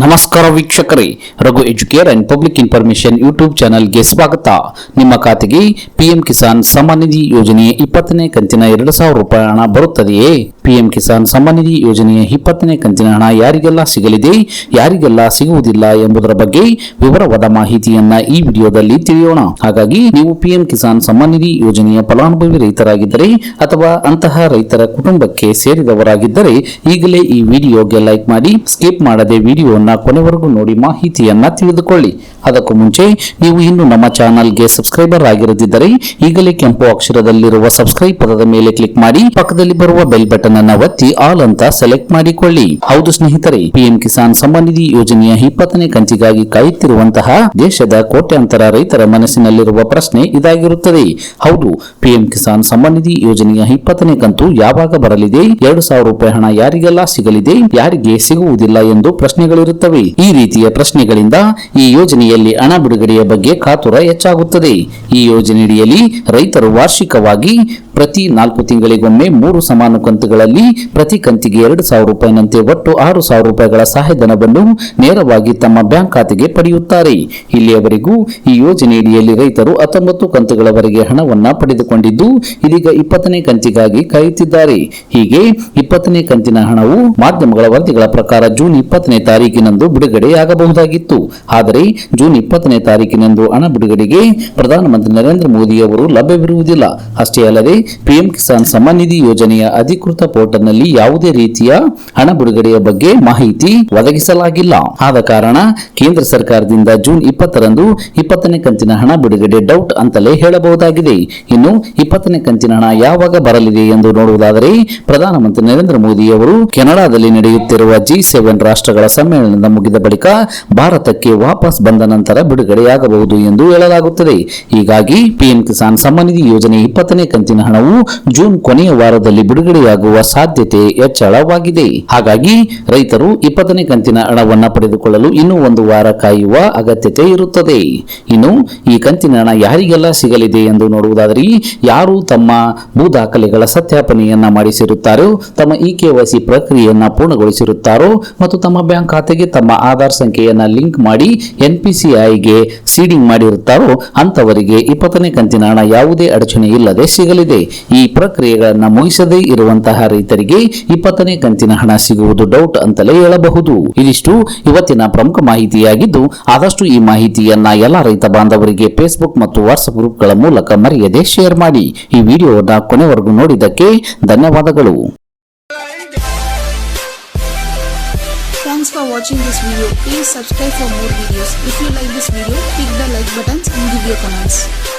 ನಮಸ್ಕಾರ ವೀಕ್ಷಕರೇ, Raghu educare and public information YouTube ಚಾನಲ್ಗೆ ಸ್ವಾಗತ. ನಿಮ್ಮ ಖಾತೆಗೆ ಪಿಎಂ ಕಿಸಾನ್ ಸಮ್ಮಾನ್ ನಿಧಿ ಯೋಜನೆಯ ಇಪ್ಪತ್ತನೇ ಕಂತಿನ ಎರಡು ಸಾವಿರ ರೂಪಾಯಿ ಹಣ ಬರುತ್ತದೆಯೇ? ಪಿಎಂ ಕಿಸಾನ್ ಸಮ್ಮಾನ್ ನಿಧಿ ಯೋಜನೆಯ ಇಪ್ಪತ್ತನೇ ಕಂತಿನ ಹಣ ಯಾರಿಗೆಲ್ಲ ಸಿಗಲಿದೆ, ಯಾರಿಗೆಲ್ಲ ಸಿಗುವುದಿಲ್ಲ ಎಂಬುದರ ಬಗ್ಗೆ ವಿವರವಾದ ಮಾಹಿತಿಯನ್ನ ಈ ವಿಡಿಯೋದಲ್ಲಿ ತಿಳಿಯೋಣ. ಹಾಗಾಗಿ ನೀವು ಪಿಎಂ ಕಿಸಾನ್ ಸಮ್ಮಾನ್ ನಿಧಿ ಯೋಜನೆಯ ಫಲಾನುಭವಿ ರೈತರಾಗಿದ್ದರೆ ಅಥವಾ ಅಂತಹ ರೈತರ ಕುಟುಂಬಕ್ಕೆ ಸೇರಿದವರಾಗಿದ್ದರೆ ಈಗಲೇ ಈ ವಿಡಿಯೋಗೆ ಲೈಕ್ ಮಾಡಿ, ಸ್ಕಿಪ್ ಮಾಡದೆ ಕೊನೆವರೆಗೂ ನೋಡಿ ಮಾಹಿತಿಯನ್ನ ತಿಳಿದುಕೊಳ್ಳಿ. ಅದಕ್ಕೂ ಮುಂಚೆ ನೀವು ಇನ್ನು ನಮ್ಮ ಚಾನಲ್ಗೆ ಸಬ್ಸ್ಕ್ರೈಬರ್ ಆಗಿರದಿದ್ದರೆ ಈಗಲೇ ಕೆಂಪು ಅಕ್ಷರದಲ್ಲಿರುವ ಸಬ್ಸ್ಕ್ರೈಬ್ ಪದದ ಮೇಲೆ ಕ್ಲಿಕ್ ಮಾಡಿ ಪಕ್ಕದಲ್ಲಿ ಬರುವ ಬೆಲ್ ಬಟನ್ ಅನ್ನು ಒತ್ತಿ ಆಲ್ ಅಂತ ಸೆಲೆಕ್ಟ್ ಮಾಡಿಕೊಳ್ಳಿ. ಹೌದು ಸ್ನೇಹಿತರೆ, ಪಿಎಂ ಕಿಸಾನ್ ನಿಧಿ ಯೋಜನೆಯ ಇಪ್ಪತ್ತನೇ ಕಂತಿಗಾಗಿ ಕಾಯುತ್ತಿರುವಂತಹ ದೇಶದ ಕೋಟ್ಯಾಂತರ ರೈತರ ಮನಸ್ಸಿನಲ್ಲಿರುವ ಪ್ರಶ್ನೆ ಇದಾಗಿರುತ್ತದೆ. ಹೌದು, ಪಿಎಂ ಕಿಸಾನ್ ನಿಧಿ ಯೋಜನೆಯ ಇಪ್ಪತ್ತನೇ ಕಂತು ಯಾವಾಗ ಬರಲಿದೆ? ಎರಡು ಸಾವಿರ ರೂಪಾಯಿ ಹಣ ಯಾರಿಗೆಲ್ಲ ಸಿಗಲಿದೆ? ಯಾರಿಗೆ ಸಿಗುವುದಿಲ್ಲ ಎಂದು ಪ್ರಶ್ನೆಗಳಿರುತ್ತವೆ. ಈ ರೀತಿಯ ಪ್ರಶ್ನೆಗಳಿಂದ ಈ ಯೋಜನೆಯಲ್ಲಿ ಹಣ ಬಿಡುಗಡೆಯ ಬಗ್ಗೆ ಕಾತುರ ಹೆಚ್ಚಾಗುತ್ತದೆ. ಈ ಯೋಜನೆಯಡಿಯಲ್ಲಿ ರೈತರು ವಾರ್ಷಿಕವಾಗಿ ಪ್ರತಿ ನಾಲ್ಕು ತಿಂಗಳಿಗೊಮ್ಮೆ ಮೂರು ಸಮಾನ ಕಂತುಗಳಲ್ಲಿ ಪ್ರತಿ ಕಂತಿಗೆ ಎರಡು ಸಾವಿರ ರೂಪಾಯಿನಂತೆ ಒಟ್ಟು ಆರು ಸಾವಿರ ರೂಪಾಯಿಗಳ ಸಹಾಯಧನವನ್ನು ನೇರವಾಗಿ ತಮ್ಮ ಬ್ಯಾಂಕ್ ಖಾತೆಗೆ ಪಡೆಯುತ್ತಾರೆ. ಇಲ್ಲಿಯವರೆಗೂ ಈ ಯೋಜನೆಯಡಿಯಲ್ಲಿ ರೈತರು ಹತ್ತೊಂಬತ್ತು ಕಂತುಗಳವರೆಗೆ ಹಣವನ್ನು ಪಡೆದುಕೊಂಡಿದ್ದು, ಇದೀಗ ಇಪ್ಪತ್ತನೇ ಕಂತಿಗಾಗಿ ಕಾಯುತ್ತಿದ್ದಾರೆ. ಹೀಗೆ ಇಪ್ಪತ್ತನೇ ಕಂತಿನ ಹಣವು ಮಾಧ್ಯಮಗಳ ವರದಿಗಳ ಪ್ರಕಾರ ಜೂನ್ ಇಪ್ಪತ್ತನೇ ತಾರೀಕಿನಂದು ಬಿಡುಗಡೆಯಾಗಬಹುದಾಗಿತ್ತು ಆದರೆ ಜೂನ್ ಇಪ್ಪತ್ತನೇ ತಾರೀಕಿನಂದು ಹಣ ಬಿಡುಗಡೆಗೆ ಪ್ರಧಾನಮಂತ್ರಿ ನರೇಂದ್ರ ಮೋದಿ ಅವರು ಲಭ್ಯವಿರುವುದಿಲ್ಲ. ಅಷ್ಟೇ ಅಲ್ಲದೆ ಪಿಎಂ ಕಿಸಾನ್ ಸಮ್ಮಾನ್ ನಿಧಿ ಯೋಜನೆಯ ಅಧಿಕೃತ ಪೋರ್ಟಲ್ನಲ್ಲಿ ಯಾವುದೇ ರೀತಿಯ ಹಣ ಬಿಡುಗಡೆಯ ಬಗ್ಗೆ ಮಾಹಿತಿ ಒದಗಿಸಲಾಗಿಲ್ಲ. ಆದ ಕಾರಣ ಕೇಂದ್ರ ಸರ್ಕಾರದಿಂದ ಜೂನ್ ಇಪ್ಪತ್ತರಂದು ಇಪ್ಪತ್ತನೇ ಕಂತಿನ ಹಣ ಬಿಡುಗಡೆ ಡೌಟ್ ಅಂತಲೇ ಹೇಳಬಹುದಾಗಿದೆ. ಇನ್ನು ಇಪ್ಪತ್ತನೇ ಕಂತಿನ ಹಣ ಯಾವಾಗ ಬರಲಿದೆ ಎಂದು ನೋಡುವುದಾದರೆ ಪ್ರಧಾನಮಂತ್ರಿ ನರೇಂದ್ರ ಮೋದಿ ಅವರು ಕೆನಡಾದಲ್ಲಿ ನಡೆಯುತ್ತಿರುವ ಜಿ ಸೆವೆನ್ ರಾಷ್ಟ್ರಗಳ ಸಮ್ಮೇಳನದ ಮುಗಿದ ಬಳಿಕ ಭಾರತಕ್ಕೆ ವಾಪಸ್ ಬಂದ ನಂತರ ಬಿಡುಗಡೆಯಾಗಬಹುದು ಎಂದು ಹೇಳಲಾಗುತ್ತದೆ. ಹೀಗಾಗಿ ಪಿಎಂ ಕಿಸಾನ್ ಸಮ್ಮಾನಿಧಿ ಯೋಜನೆ ಇಪ್ಪತ್ತನೇ ಕಂತಿನ ಹಣವು ಜೂನ್ ಕೊನೆಯ ವಾರದಲ್ಲಿ ಬಿಡುಗಡೆಯಾಗುವ ಸಾಧ್ಯತೆ ಹೆಚ್ಚಳವಾಗಿದೆ. ಹಾಗಾಗಿ ರೈತರು ಇಪ್ಪತ್ತನೇ ಕಂತಿನ ಹಣವನ್ನ ಪಡೆದುಕೊಳ್ಳಲು ಇನ್ನೂ ಒಂದು ವಾರ ಕಾಯುವ ಅಗತ್ಯತೆ ಇರುತ್ತದೆ. ಇನ್ನು ಈ ಕಂತಿನ ಹಣ ಯಾರಿಗೆಲ್ಲ ಸಿಗಲಿದೆ ಎಂದು ನೋಡುವುದಾದರೆ ಯಾರು ತಮ್ಮ ಭೂ ದಾಖಲೆಗಳ ಸತ್ಯಾಪನೆಯನ್ನ ಮಾಡಿಸಿರುತ್ತಾರೋ, ತಮ್ಮ ಇ ಕೆವೈಸಿ ಪ್ರಕ್ರಿಯೆಯನ್ನ ಪೂರ್ಣಗೊಳಿಸಿರುತ್ತಾರೋ ಮತ್ತು ತಮ್ಮ ಬ್ಯಾಂಕ್ ಖಾತೆಗೆ ತಮ್ಮ ಆಧಾರ್ ಸಂಖ್ಯೆಯನ್ನ ಲಿಂಕ್ ಮಾಡಿ ಎನ್ಪಿಸಿಐಗೆ ಸೀಡಿಂಗ್ ಮಾಡಿರುತ್ತಾರೋ ಅಂತವರಿಗೆ ಇಪ್ಪತ್ತನೇ ಕಂತಿನ ಹಣ ಯಾವುದೇ ಅಡಚಣೆ ಇಲ್ಲದೆ ಸಿಗಲಿದೆ. ಈ ಪ್ರಕ್ರಿಯೆಗಳನ್ನು ಮುಗಿಸದೇ ಇರುವಂತಹ ರೈತರಿಗೆ ಇಪ್ಪತ್ತನೇ ಕಂತಿನ ಹಣ ಸಿಗುವುದು ಡೌಟ್ ಅಂತಲೇ ಹೇಳಬಹುದು ಇದಿಷ್ಟು ಇವತ್ತಿನ ಪ್ರಮುಖ ಮಾಹಿತಿಯಾಗಿದ್ದು ಆದಷ್ಟು ಈ ಮಾಹಿತಿಯನ್ನ ಎಲ್ಲ ರೈತ ಬಾಂಧವರಿಗೆ ಫೇಸ್ಬುಕ್ ಮತ್ತು ವಾಟ್ಸ್ಆಪ್ ಗ್ರೂಪ್ಗಳ ಮೂಲಕ ಮರೆಯದೆ ಶೇರ್ ಮಾಡಿ ಈ ವಿಡಿಯೋನ ಕೊನೆವರೆಗೂ ನೋಡಿದ್ದಕ್ಕೆ ಧನ್ಯವಾದಗಳು Thanks for watching this video. Please subscribe for more videos. If you like this video, click the like buttons and give your comments.